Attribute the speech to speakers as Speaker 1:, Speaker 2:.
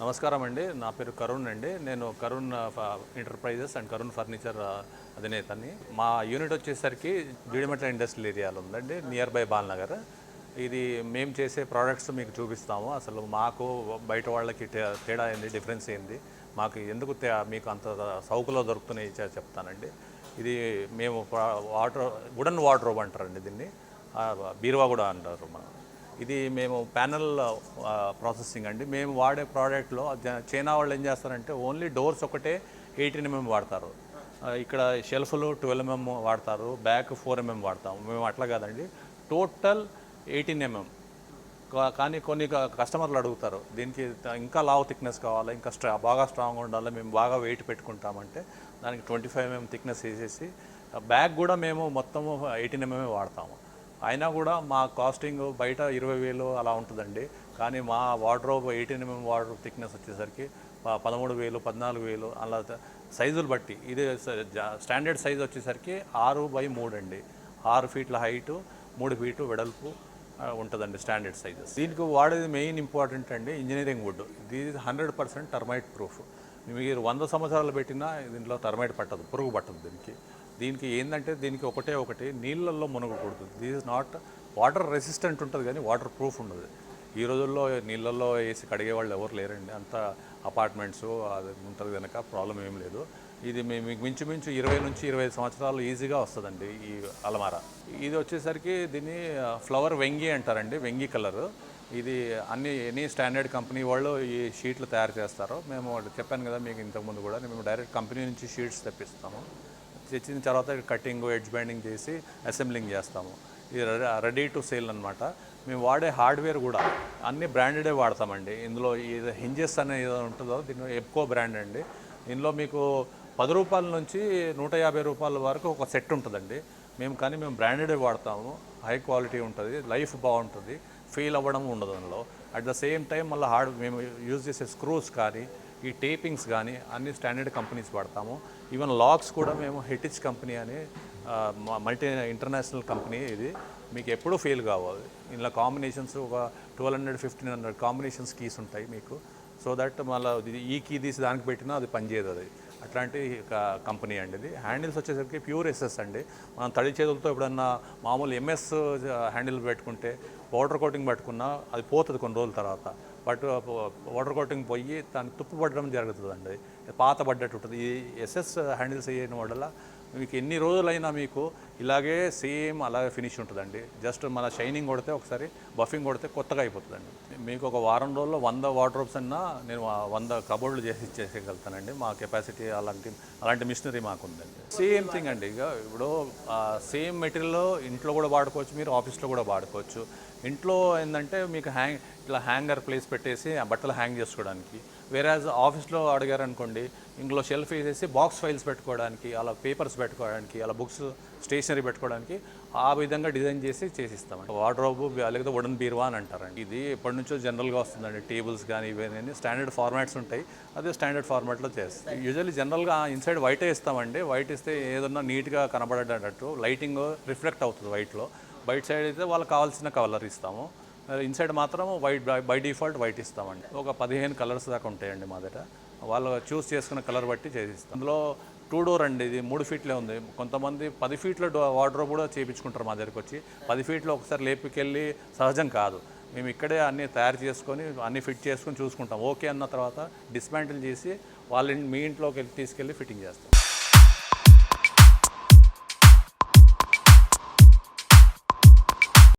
Speaker 1: నమస్కారం అండి. నా పేరు కరుణ్ అండి. నేను కరుణ్ ఫ- ఎంటర్ప్రైజెస్ అండ్ కరుణ్ ఫర్నిచర్ అధినేతని. మా యూనిట్ వచ్చేసరికి జీడిమెట్ల ఇండస్ట్రియల్ ఏరియాలో ఉందండి నియర్ బై బాల్నగర్. ఇది మేము చేసే ప్రోడక్ట్స్ మీకు చూపిస్తాము. అసలు మాకు బయట వాళ్ళకి తేడా ఏంది డిఫరెన్స్ ఏంది? మాకు ఎందుకు మీకు అంత సౌకులో దొరుకుతున్నాయి చెప్తానండి. ఇది మేము వాటర్ వుడన్ వాటర్ అంటారండి దీన్ని. బీరువా కూడా అంటారు మనం. ఇది మేము ప్యానల్ ప్రాసెసింగ్ అండి. మేము వాడే ప్రోడక్ట్లో చైనా వాళ్ళు ఏం చేస్తారంటే ఓన్లీ డోర్స్ ఒకటే ఎయిటీన్ ఎంఎం వాడతారు. ఇక్కడ షెల్ఫ్లు ట్వెల్వ్ ఎంఎం వాడతారు బ్యాక్ ఫోర్ ఎంఎం వాడతాము మేము అట్లా కాదండి. టోటల్ ఎయిటీన్ ఎంఎం కానీ కొన్ని కస్టమర్లు అడుగుతారు దీనికి ఇంకా లావ్ థిక్నెస్ కావాలి ఇంకా స్ట్రా బాగా స్ట్రాంగ్ ఉండాలి మేము బాగా వెయిట్ పెట్టుకుంటామంటే దానికి ట్వంటీ ఫైవ్ ఎంఎం థిక్నెస్ వేసేసి బ్యాగ్ కూడా మేము మొత్తము ఎయిటీన్ ఎంఎం వాడతాము. అయినా కూడా మా కాస్టింగ్ బయట ఇరవై వేలు అలా ఉంటుందండి. కానీ మా wardrobe eighteen mm wardrobe thickness వచ్చేసరికి పదమూడు వేలు పద్నాలుగు వేలు అలా సైజులు బట్టి. ఇది స్టాండర్డ్ సైజ్ వచ్చేసరికి ఆరు బై మూడు అండి. ఆరు ఫీట్ల హైటు మూడు ఫీటు వెడల్పు ఉంటుందండి స్టాండర్డ్ సైజెస్. దీనికి వాడేది మెయిన్ ఇంపార్టెంట్ అండి ఇంజనీరింగ్ వుడ్. ఇది హండ్రెడ్ పర్సెంట్ టర్మైట్ ప్రూఫ్. మీరు వంద సంవత్సరాలు పెట్టినా దీంట్లో టర్మైట్ పట్టదు పురుగు పట్టదు దీనికి. దీనికి ఏంటంటే దీనికి ఒకటే ఒకటి నీళ్ళల్లో మునగకూడదు. These is not water resistant ఉంటుంది కానీ వాటర్ ప్రూఫ్ ఉండదు. ఈ రోజుల్లో నీళ్ళల్లో వేసి కడిగే వాళ్ళు ఎవరు లేరండి. అంత అపార్ట్మెంట్స్ అది ఉంటుంది కనుక ప్రాబ్లం ఏం లేదు. ఇది మేము మీకు మించుమించు ఇరవై నుంచి ఇరవై ఐదు సంవత్సరాలు ఈజీగా వస్తుందండి ఈ అలమార. ఇది వచ్చేసరికి దీన్ని ఫ్లవర్ వెంగి అంటారండి వెంగి కలరు ఇది అన్ని ఎనీ స్టాండర్డ్ కంపెనీ వాళ్ళు ఈ షీట్లు తయారు చేస్తారు. మేము చెప్పాను కదా మీకు ఇంతకుముందు కూడా మేము డైరెక్ట్ కంపెనీ నుంచి షీట్స్ తెప్పిస్తాము. తెచ్చిన తర్వాత కటింగ్ ఎడ్జ్ బైండింగ్ చేసి అసెంబ్లింగ్ చేస్తాము. ఇది రెడీ టు సేల్ అనమాట మేము వాడే హార్డ్వేర్ కూడా అన్ని బ్రాండెడే వాడతామండి. ఇందులో ఇది హింజెస్ అనేది ఏదో ఉంటుందో దీనిలో ఎప్కో బ్రాండ్ అండి. దీనిలో మీకు పది రూపాయల నుంచి నూట యాభై రూపాయల వరకు ఒక సెట్ ఉంటుందండి. మేము కానీ మేము బ్రాండెడే వాడతాము. హై క్వాలిటీ ఉంటుంది. లైఫ్ బాగుంటుంది. ఫీల్ అవ్వడం ఉండదు అందులో. అట్ ద సేమ్ టైం మళ్ళీ హార్డ్ మేము యూజ్ చేసే స్క్రూస్ కానీ ఈ టేపింగ్స్ కానీ అన్ని స్టాండర్డ్ కంపెనీస్ వాడతాము. ఈవెన్ లాక్స్ కూడా మేము హెటిచ్ కంపెనీ అని మల్టీ ఇంటర్నేషనల్ కంపెనీ ఇది. మీకు ఎప్పుడూ ఫెయిల్ కావాలి. ఇందులో కాంబినేషన్స్ ఒక twelve hundred fifteen hundred combinations keys ఉంటాయి మీకు. సో దట్ మళ్ళీ ఈ కీ తీసి దానికి పెట్టినా అది పనిచేయదు అది. అట్లాంటి కంపెనీ అండి ఇది. హ్యాండిల్స్ వచ్చేసరికి ప్యూర్ ఎస్ఎస్ అండి. మనం తడి చేతులతో ఎప్పుడన్నా మామూలు ఎంఎస్ హ్యాండిల్ uh, పెట్టుకుంటే పౌడర్ కోటింగ్ పెట్టుకున్నా అది పోతుంది కొన్ని రోజుల తర్వాత. బట్ వాటర్ కోటింగ్ పోయి దాన్ని తుప్పు పడడం జరుగుతుందండి. పాత పడ్డట్టు ఉంటుంది. ఈ ఎస్ఎస్ హ్యాండిల్స్ uh, వేయడం వల్ల మీకు ఎన్ని రోజులైనా మీకు ఇలాగే సేమ్ అలాగే ఫినిష్ ఉంటుందండి. జస్ట్ మన షైనింగ్ కొడితే ఒకసారి బఫింగ్ కొడితే కొత్తగా అయిపోతుందండి. మీకు ఒక వారం రోజుల్లో వంద వార్డ్రోబ్స్ అన్నా నేను వంద కబోర్డ్లు చేసి ఇచ్చేయగలుగుతానండి మా కెపాసిటీ అలాంటి అలాంటి మిషనరీ మాకు ఉందండి సేమ్ థింగ్ అండి. ఇక ఇప్పుడు సేమ్ మెటీరియల్ ఇంట్లో కూడా వాడుకోవచ్చు మీరు ఆఫీస్లో కూడా వాడుకోవచ్చు. ఇంట్లో ఏంటంటే మీకు హ్యాంగ్ ఇట్లా హ్యాంగర్ ప్లేస్ పెట్టేసి ఆ బట్టలు హ్యాంగ్ చేసుకోవడానికి. వేరేజ్ ఆఫీస్లో అడిగారు అనుకోండి ఇంట్లో షెల్ఫ్ వేసేసి బాక్స్ ఫైల్స్ పెట్టుకోవడానికి అలా పేపర్స్ పెట్టుకోవడానికి అలా బుక్స్ స్టేషనరీ పెట్టుకోవడానికి ఆ విధంగా డిజైన్ చేసి చేసిస్తామండి. వార్డ్రోబ్ లేకపోతే వుడన్ బీరువా అని అంటారండి. ఇది ఎప్పటి నుంచో జనరల్గా వస్తుందండి. టేబుల్స్ కానీ ఇవన్నీ స్టాండర్డ్ ఫార్మాట్స్ ఉంటాయి. అదే స్టాండర్డ్ ఫార్మాట్లో చేస్తాం యూజువల్లీ జనరల్గా ఇన్సైడ్ వైటే ఇస్తామండి. వైట్ ఇస్తే ఏదన్నా నీట్గా కనబడేటట్టు లైటింగ్ రిఫ్లెక్ట్ అవుతుంది వైట్లో. బయట సైడ్ అయితే వాళ్ళకి కావాల్సిన కలర్ ఇస్తాము. ఇన్సైడ్ మాత్రం వైట్ బై డిఫాల్ట్ వైట్ ఇస్తామండి. ఒక పదిహేను కలర్స్ దాకా ఉంటాయండి మా దగ్గర. వాళ్ళు చూస్ చేసుకున్న కలర్ బట్టి చేసిస్తాం. అందులో టూ డోర్ అండి ఇది. మూడు ఫీట్లే ఉంది. కొంతమంది పది ఫీట్ల డో వార్డ్రోబ్ కూడా చేయించుకుంటారు మా దగ్గరికి వచ్చి పది ఫీట్లో ఒకసారి లేపుకెళ్ళి సహజం కాదు. మేము ఇక్కడే అన్నీ తయారు చేసుకొని అన్నీ ఫిట్ చేసుకొని చూసుకుంటాం. ఓకే అన్న తర్వాత డిస్మాంటిల్ చేసి వాళ్ళ మీ ఇంట్లోకి వెళ్ళి తీసుకెళ్ళి ఫిట్టింగ్ చేస్తాం.